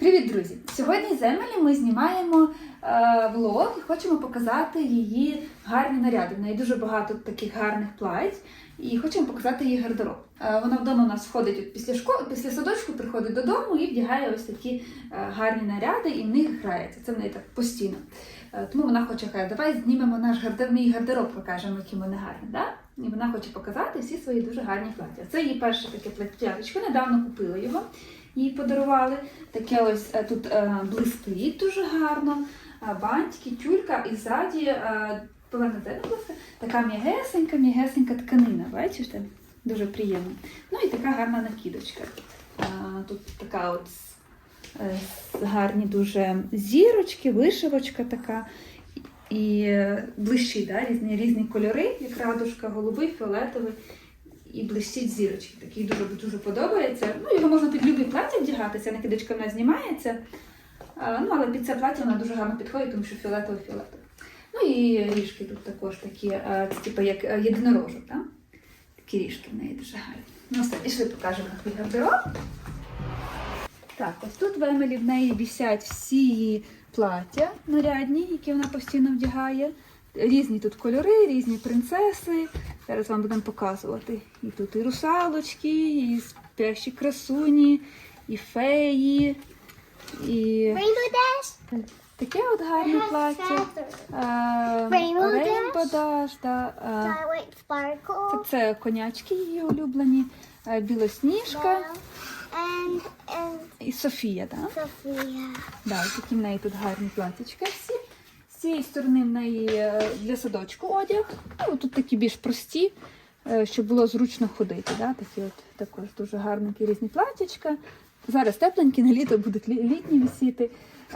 Привіт, друзі! Сьогодні з Емелі ми знімаємо е, влог і хочемо показати її гарні наряди. В неї дуже багато таких гарних плать і хочемо показати її гардероб. Е, вона вдома у нас входить після школи, після садочку, приходить додому і вдягає ось такі е, гарні наряди, і в них грається. Це в неї так постійно. Е, тому вона хоче каже, давай знімемо наш гардероб, гардероб, покажемо, які в мене гарні. Да? І вона хоче показати всі свої дуже гарні плаття. Це її перше таке платтячко, недавно купила його їй подарували. Таке ось е, тут е, блистить дуже гарно, е, бантики, тюлька і ззаді така м'ягесенька, м'ягесенька тканина, бачите? Дуже приємно. Ну і така гарна накидочка. Тут така от гарні дуже зірочки, вишивочка така. І блищить, да? різні, різні кольори, як радужка, голубий, фіолетовий і блищить зірочки. Такий дуже дуже подобається. Ну, його можна під любі плаття вдягати, ця накидочка в нас знімається. Ну, але під це плаття вона дуже гарно підходить, тому що фіолетовий фіолетовий. Ну і ріжки тут також такі, а, це типу як е, єдинорожок, так? Такі ріжки в неї дуже гарні. Ну, все, пішли покажемо твій гардероб. Так, ось тут в Емелі в неї висять всі її плаття нарядні, які вона постійно вдягає. Різні тут кольори, різні принцеси. Зараз вам будемо показувати. І тут і русалочки, і спящі красуні, і феї, і таке от гарне плаття. Sparkle. це, конячки її улюблені, білосніжка And, and і Софія. Да? Sophia. Да, такі в неї тут гарні платічка всі. З цієї сторони в неї е, для садочку одяг. Ну, тут такі більш прості, е, щоб було зручно ходити. Да? Такі от також дуже гарненькі різні платічка. Зараз тепленькі, на літо будуть літні висіти.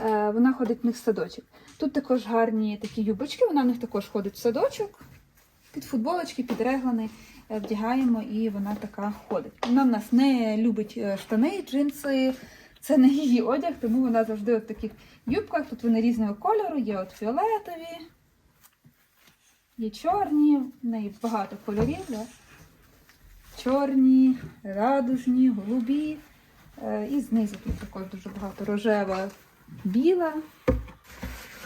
Е, Вона ходить в них в садочок. Тут також гарні такі юбочки, вона в них також ходить в садочок. Під футболочки, під реглани вдягаємо і вона така ходить. Вона в нас не любить штани, джинси, це не її одяг, тому вона завжди в таких юбках. Тут вони різного кольору, є от фіолетові, є чорні, в неї багато кольорів. Да? Чорні, радужні, голубі. Е, І знизу тут також дуже багато рожева, біла,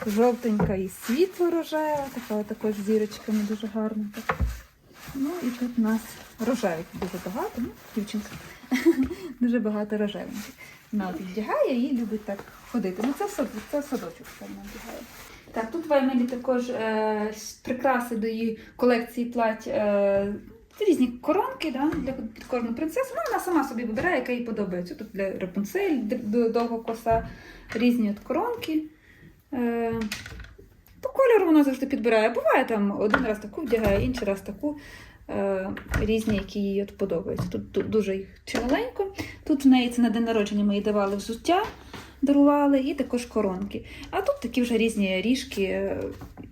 жовтенька і світло рожева, така також з зірочками дуже гарна. Ну і тут у нас рожевих дуже багато, ну, дівчинка. дуже багато рожевеньких. Вона от вдягає і любить так ходити. Ну це в сад- це садочок вона вдягає. Так, тут в Емелі також е, прикраси до її колекції плать. Е, різні коронки да, для під кожну принцесу. Ну, вона сама собі вибирає, яка їй подобається. Тут для Рапунцель, д- д- коса, різні от коронки. Е, по кольору вона завжди підбирає. Буває там один раз таку вдягає, інший раз таку. Е, різні, які їй от подобаються. Тут, ду- дуже їх чималенько. Тут в неї це на день народження ми їй давали взуття, дарували, і також коронки. А тут такі вже різні ріжки, е,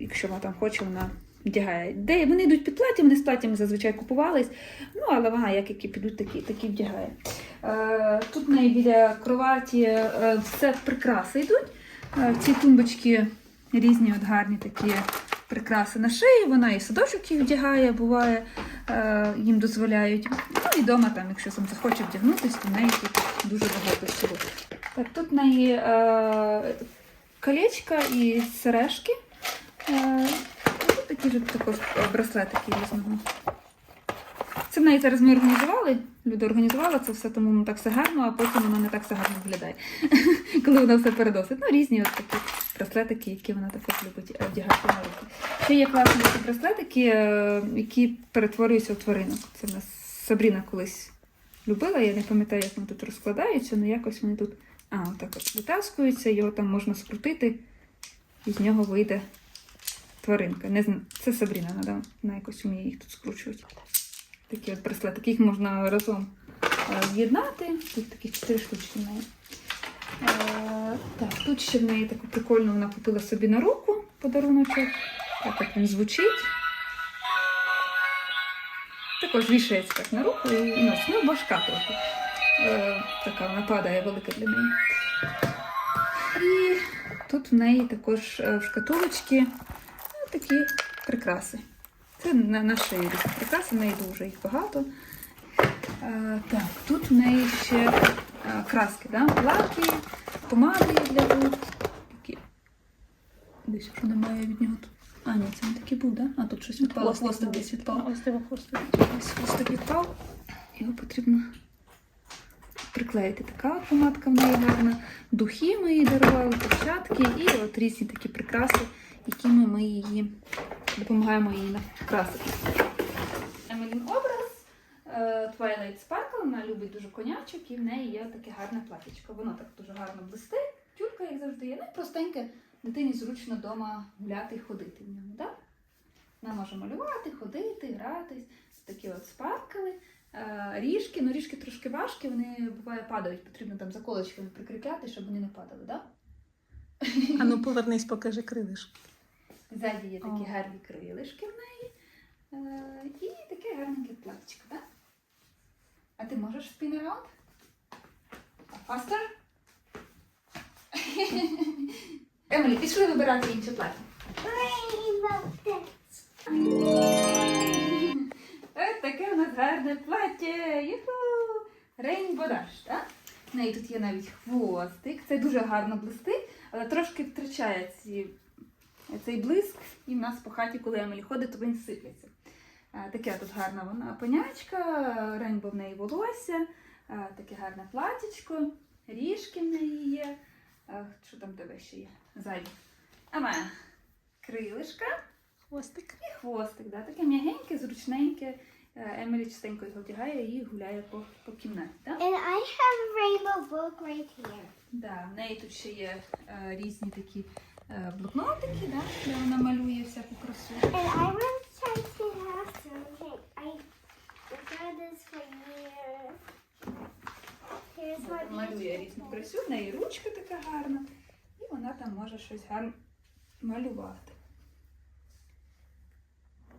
якщо вона там хоче, вона вдягає. Де вони йдуть під платтям, вони з платтями зазвичай купувались. Ну, але вона, як які підуть, такі, такі вдягає. Е, тут в неї біля кроваті все прикраси йдуть. В цій різні от гарні такі прикраси на шиї. Вона і садочок їх вдягає, буває, е, їм дозволяють. Ну і вдома, там, якщо сам захоче вдягнутися, то в неї тут дуже багато всього. Так, тут в неї е, колечка і сережки. Е, ну, такі ж також браслетики різного. Це в неї зараз ми організували. Люди організували це все, тому воно так все гарно, а потім воно не так все гарно виглядає, коли вона все переносить. Ну, різні от такі браслетики, які вона також любить е, вдягати на руки. Ще є класні такі браслетики, е, які перетворюються в тваринок. Це в нас Сабріна колись любила, я не пам'ятаю, як вони тут розкладаються, але якось вони тут а, отак от витаскуються, його там можна скрутити, і з нього вийде тваринка. Не знаю, це Сабріна, вона, вона якось вміє їх тут скручувати. Такі от браслети, їх можна разом е, з'єднати. Тут такі чотири штучки. Е, так, тут ще в неї таку прикольну вона купила собі на руку подаруночок. Так от він звучить. Також вішається так на руку і носить. Ну, важка трохи. Е, така вона падає велика для неї. І тут в неї також е, в шкатулочці ну, такі прикраси. Це на, на шиї прикраси, в неї дуже їх багато. Е, так, тут в неї ще е, краски, да? лаки, помадою для губ. Такі. Десь що немає від нього тут. А, ні, це не такий був, да? А тут щось відпало. Хвостик десь відпав. Ось тебе хвостик. Ось хвостик відпав. Його потрібно приклеїти. Така помадка в неї гарна. Духи ми їй дарували, перчатки і от різні такі прикраси, якими ми її допомагаємо їй накрасити. Емелін образ е, Twilight Sparkle, вона любить дуже конячок і в неї є таке гарне платічко. Воно так дуже гарно блистить. Тюлька, як завжди, є. Ну і простеньке, дитині зручно вдома гуляти і ходити в ньому. Да? Вона може малювати, ходити, гратись. Такі от спаркали. Е, Ріжки, ну ріжки трошки важкі, вони буває падають, потрібно там заколочками прикріпляти, щоб вони не падали, да? А ну повернись, покажи крилишки. Ззаді є такі О. гарні крилишки в неї. Е, і таке гарненьке платічко, так? Ти можеш spin around? Faster? Емілі, пішли вибирати інше плаття. Ось таке у нас гарне плаття. Юху! Dash, так? В неї тут є навіть хвостик. Це дуже гарно блистить, але трошки втрачає ці, цей блиск. І в нас по хаті, коли Емілі ходить, то він сипляться. Е, Таке тут гарна вона понячка, рейнбо в неї волосся, е, таке гарне платічко, ріжки в неї є. Е, Що там тебе ще є? Ззаді. Ама крилишка. Хвостик. І хвостик, да? таке м'ягеньке, зручненьке. Емілі частенько його вдягає і гуляє по, по кімнаті. Да? And I have a rainbow book right here. Да, в неї тут ще є е, різні такі е, блокнотики, да? де вона малює всяку красу. And I want to try to have something. I Вона малює різну красу, в неї ручка така гарна, і вона там може щось гарно малювати.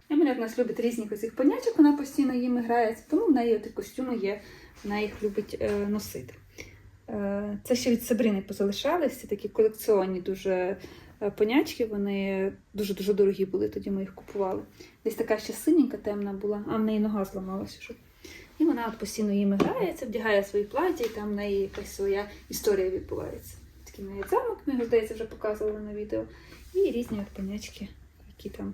Еміля в нас любить різних оцих понячок, вона постійно їм грається, тому в неї ті костюми є, вона їх любить е, носити. Е, це ще від Сабрини позалишалися, такі колекціонні дуже е, понячки, вони дуже-дуже дорогі були, тоді ми їх купували. Десь така ще синенька, темна була, а в неї нога зламалася. І вона от постійно їм грається, вдягає свої плаття, і там в неї якась своя історія відбувається. Такий в неї замок, ми його, здається, вже показували на відео. І різні от понячки, які там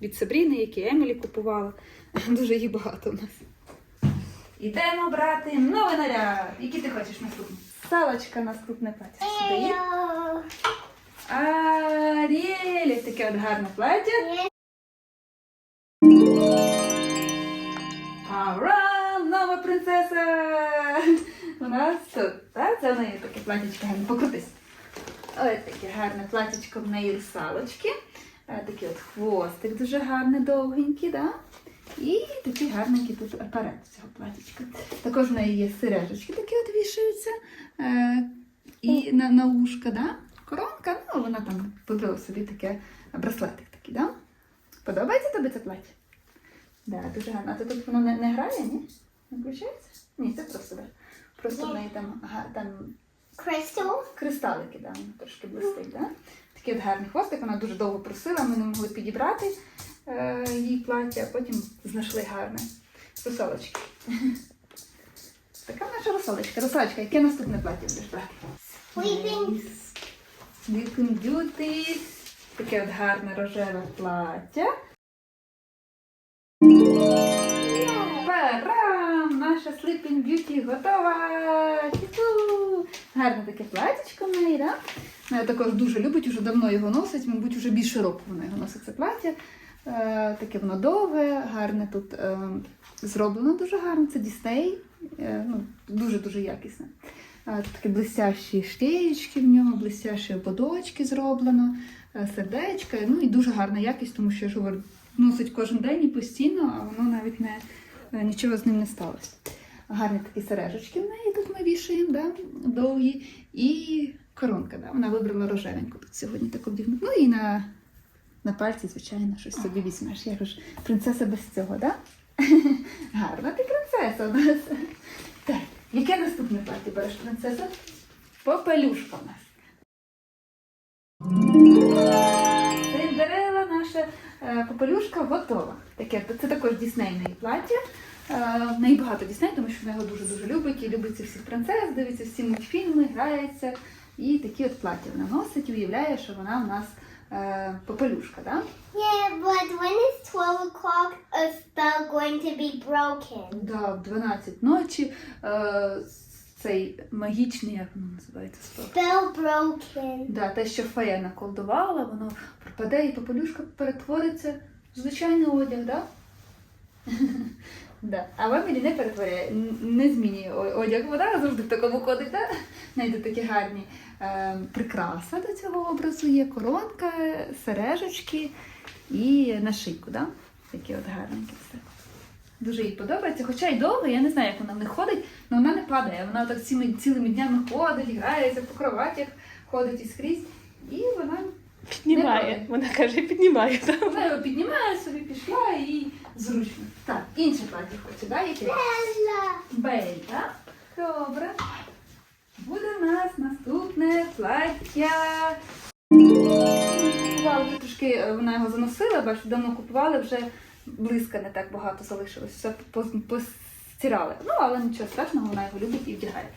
від Сабріни, які Емілі купувала. Дуже їх багато у нас. Ідемо брати новий наряд. Який ти хочеш наступний? Салочка наступне плаття. Сюди є. Ew. Таке от гарне плаття. Ура! Нова принцеса! У нас тут, так? Це в неї таке платічко гарне. Покрутись. Ось таке гарне платічко в неї русалочки. Е, Такий от хвостик дуже гарний, довгенький, да? І такий гарненький тут апарат цього платічка. Також в неї є сережечки, такі от вішаються. Е, і на, на ушка, да? Коронка, ну вона там вибрала собі таке браслетик такий, да? Подобається тобі це плаття? Да, дуже гарно. А то тут воно не, не грає, ні? Включається? Ні, це просто. Просто в неї там, там кристалики, да, трошки блистить, да? Такий от гарний хвостик, вона дуже довго просила, ми не могли підібрати е, їй плаття, а потім знайшли гарне. Русалочки. Така наша русалочка. Русалочка, яке наступне плаття будеш брати? Sleeping. Sleeping Beauty. Таке от гарне рожеве плаття. Готова! Гарне таке платічко в неї, да? Вона також дуже любить, уже давно його носить, мабуть, вже більше року вона його носить це плаття. Е, таке воно довге, гарне тут е, зроблено дуже гарно. Це дістей, е, ну, дуже-дуже якісне. Тут такі блестящі штеєчки в нього, блестящі ободочки зроблено, сердечка. Ну і дуже гарна якість, тому що я ж говорю, носить кожен день і постійно, а воно навіть не, нічого з ним не сталося. Гарні такі сережечки в неї тут ми вішаємо, да? довгі. І коронка, да? вона вибрала рожевеньку тут сьогодні таку вдягнути. Ну і на, на пальці, звичайно, щось собі візьмеш. Я ж принцеса без цього, да? Гарна ти принцеса у нас. Так, яке наступне плаття береш принцеса? Попелюшка у нас. Синдерела наша е, попелюшка готова. Таке, це також діснейне плаття. Е, В неї багато дісней, тому що вона його дуже-дуже любить і любить всіх принцес, дивиться всі мультфільми, грається. І такі от плаття вона носить, і уявляє, що вона у нас е, попелюшка, да? Yeah, but when it's 12 o'clock, a spell going to be broken. Да, в 12 ночі е, цей магічний, як воно називається спел? Spell broken. Да, те, що фея наколдувала, воно пропаде і попелюшка перетвориться в звичайний одяг, да? да. А в Емілі не перетворяє, не змінює одяг. Вона завжди в такому ходить, да? Знайде такі гарні е, прикраса до цього образу є, коронка, сережечки і нашийку, да? Такі от гарненькі все. Дуже їй подобається, хоча й довго, я не знаю, як вона в них ходить, але вона не падає. Вона так цілими, цілими днями ходить, грається по кроватях, ходить і скрізь. І вона, Піднімає. Вона каже, піднімає. вона його піднімає собі, пішла і зручно. Так, інше плаття хоче, да, яке? Bella. Бель, так? Добре. Буде у нас наступне плаття. Купували трошки, е, вона його заносила, бачу, давно купували, вже близька не так багато залишилось, все постирали. Ну, але нічого страшного, вона його любить і вдягає.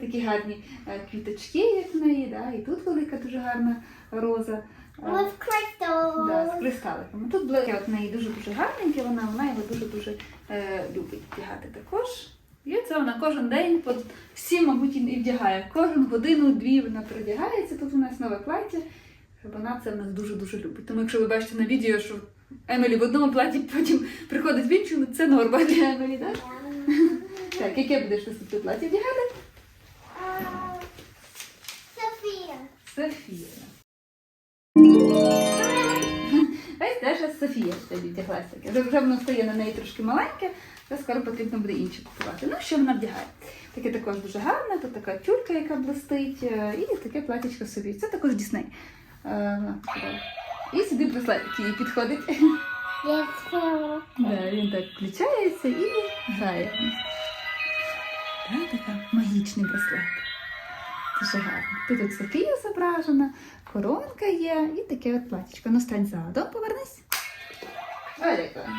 Такі гарні е, квіточки, як в неї, да? і тут велика дуже гарна роза. With crystals. Да, з кристаликами. Тут блоки от в неї дуже-дуже гарненьке, вона, вона його дуже-дуже е, любить вдягати також. І це вона кожен день, по, всі, мабуть, і вдягає. Кожен годину-дві вона передягається. Тут у нас нове плаття. Вона це в нас дуже-дуже любить. Тому якщо ви бачите на відео, що Емілі в одному платі, потім приходить в іншому, це норма для Емілі, так? Так, яке будеш наступне плаття вдягати? Sophia. Софія. Ось теж Софія вдяглася таке. Вже, воно стає на неї трошки маленьке, вже скоро потрібно буде інше купувати. Ну, що вона вдягає? Таке також дуже гарне, тут така тюлька, яка блистить, е, і таке платічко собі. Це також Дісней. Е. І сюди браслет, який їй підходить. Да, він так включається і грає. Так, така магічний браслет. Дуже гарно. Тут Софія зображена, коронка є і таке от платічко. Ну стань задом, повернись.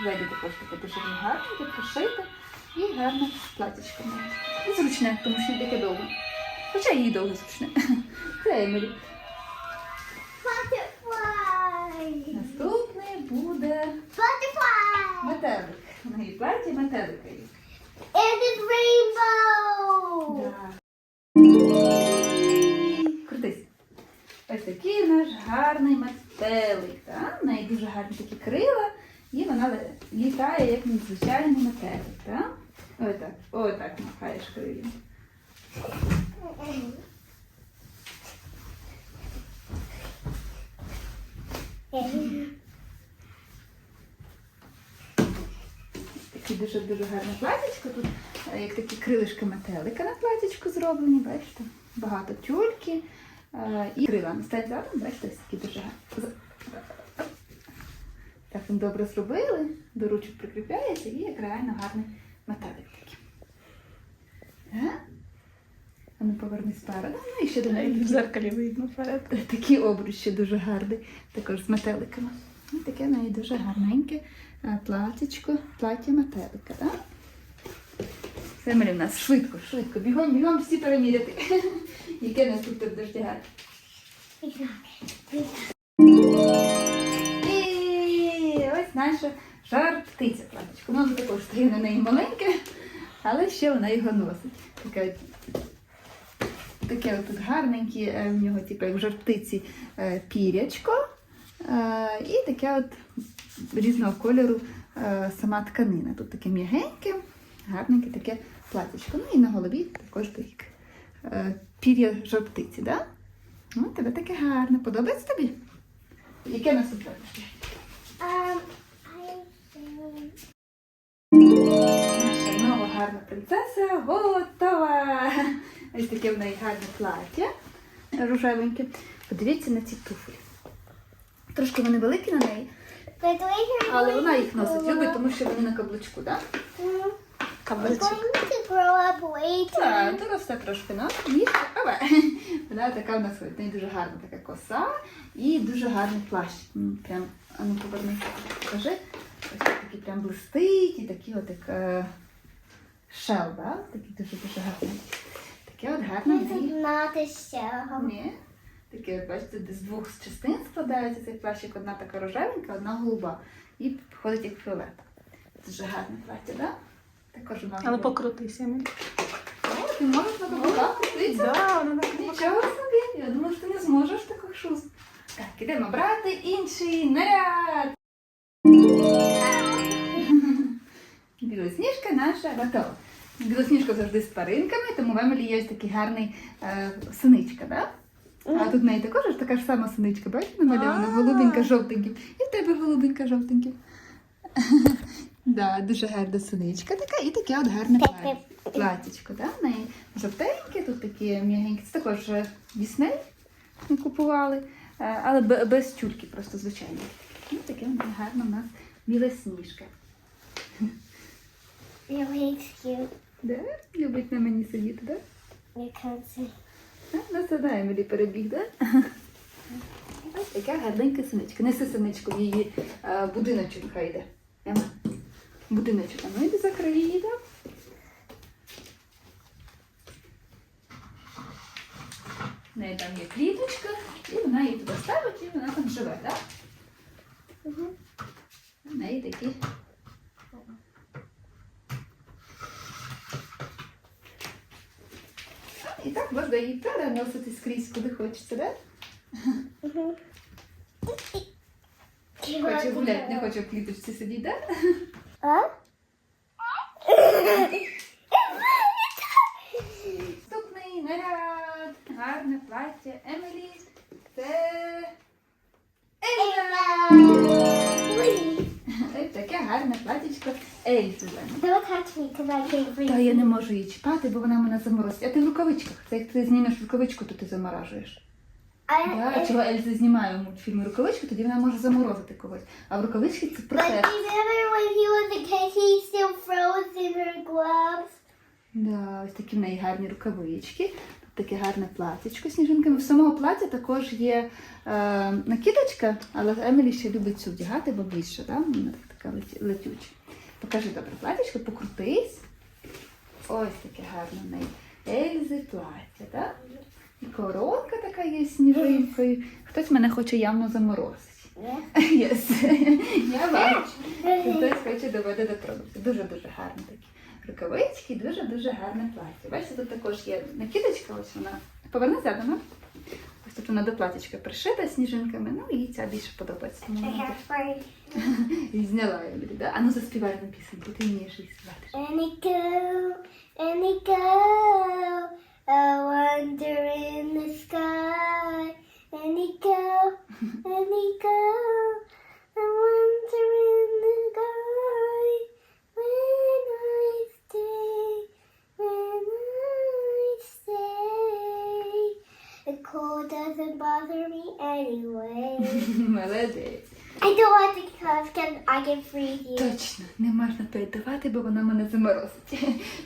Ззаді також таке дуже гарне, прошите і гарне платічко. має. І зручне, тому що не таке довго. Хоча їй довго зручне. Це Емілі. Наступний буде метелик. На її платі метелика є. And it's rainbow. Да. Такий наш гарний метелик. Так? В неї дуже гарні такі крила, і вона літає як незвичайний метелик. Так? Ось так. Махаєш крилом. Такі дуже дуже гарне платічко. Тут е, як такі крилишки метелика на платічку зроблені, бачите? Багато тюльки і крила. Не стать задом, бачите, такі дуже гарні. Так він добре зробили, до ручок прикріпляється і як реально гарний метелик такий. Е? А ну повернись спереду. Ну і ще до неї В зеркалі видно вперед. Такий обруч ще дуже гарний, також з метеликами. І таке в неї дуже гарненьке е, платічко, плаття метелика, так? Емілі в нас швидко, швидко, бігом, бігом всі переміряти. Яке нас тут вдягати? І ось наша жар птиця платічко. Воно також стає на неї маленьке, але ще вона його носить. Таке таке тут гарненьке е, в нього, типу, як в жартиці е, пірячко. Е, І таке от різного кольору сама тканина. Тут таке м'ягеньке, гарненьке таке платічко. Ну і на голові також таке е, пір'я жартиці, да? Ну, тебе таке гарне. Подобається тобі? Яке наступне? Um, Наша нова гарна принцеса готова. Ось таке в неї гарне плаття рожевеньке. Подивіться на ці туфлі. Трошки вони великі на неї, але вона їх носить любить, тому що вони на каблучку, так? Mm, Later. Так, доросте трошки на ніж, але вона така в нас в неї дуже гарна така коса і дуже гарний плащ. Прям, а ну повернися, покажи. Ось такий прям блистить і такий от як е, шел, да? такий дуже дуже гарний. таке от гарне. Ні. Таке, от, бачите, з двох частин складається цей плащик. Одна така рожевенька, одна голуба. І виходить як фіолет. Дуже гарне плаття, так? Да? Також. Але покрутися. О, ти можеш на крутитися? Да, вона так Нічого собі, я думаю, що ти не зможеш таких шуз. Так, ідемо брати інший наряд. Білосніжка наша готова. Білосніжка завжди з паринками, тому в Емілі є ось такий гарний е, синичка, так? А тут в неї також така ж сама синичка, бачите, намальована, голубенька жовтеньким. І в тебе голубенька жовтеньким. Да, дуже гарна синичка така і таке от гарне плаття. Платічко, да? в неї жовтеньке, тут такі м'ягенькі. Це також Дісней ми купували, е, але без тюльки, просто звичайно. Ну, таке гарно у нас біла сніжка. Да? Любить на мені сидіти, так? Да? Да, Емілі перебіг, так? Ось така гарненька синичка. Неси синичку в її е, будиночок хай йде. Будиночок. Ну йди закрий її, так? В неї там є кліточка, і вона її туди ставить, і вона там живе, так? Мгм. В неї такі. І так можна її переносити скрізь, куди хочеться, так? Mhm. Хоче гуляти, не хоче в кліточці сидіти, так? А? Наступний наряд. Гарне плаття Емілі. Це Ельза. Ось таке гарне I can't Та я не можу її чіпати, бо вона мене заморозить. А ти в рукавичках. Це як ти знімеш рукавичку, то ти заморажуєш. Да, чого Ельза знімає в мультфільмі рукавичку, тоді вона може заморозити когось. А в рукавичці це gloves? Да, ось такі в неї гарні рукавички. Таке гарне платячко з сніжинками. В самого плаття також є е, накидочка, але Емілі ще любить цю вдягати, бо більше, да? вона так- така летюча. Покажи добре платячко, покрутись. Ось таке гарне в неї. Ельзи плаття, так? І коронка така є з сніжинкою. Хтось мене хоче явно заморозити. Єс. Я бачу. Хтось хоче до води дотронутися. Дуже-дуже гарні такі рукавички, дуже-дуже гарне плаття. Бачите, тут також є накидочка, ось вона. Поверни задом. Ось тут вона до платячка пришита сніжинками, ну і ця більше подобається. І зняла її, да? А ну заспівай на пісеньку, ти вмієш її співати. a wonder in the sky. And he go, and he go, a wonder in the sky. When I stay, when I stay, the cold doesn't bother me anyway. I love it. I don't want the cups because I can freeze you. Точно, не можна передавати, бо вона мене заморозить.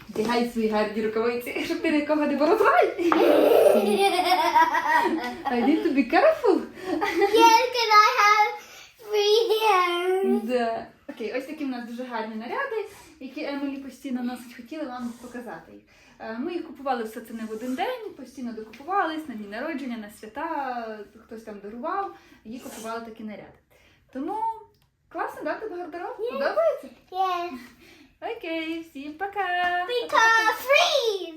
Вдягай свої гарні рукавиці, щоб ти нікого не порозрай. I need to be careful. Yes, because I have free hands. Да. Окей, ось такі в нас дуже гарні наряди, які Емілі постійно носить. Хотіла вам показати їх. Е, Ми їх купували все це не в один день, постійно докупувались на дні народження, на свята, хтось там дарував, їй купували такі наряди. Тому класно, да, тебе гардероб? Подобається? Yes, Окей, всім пока! freeze.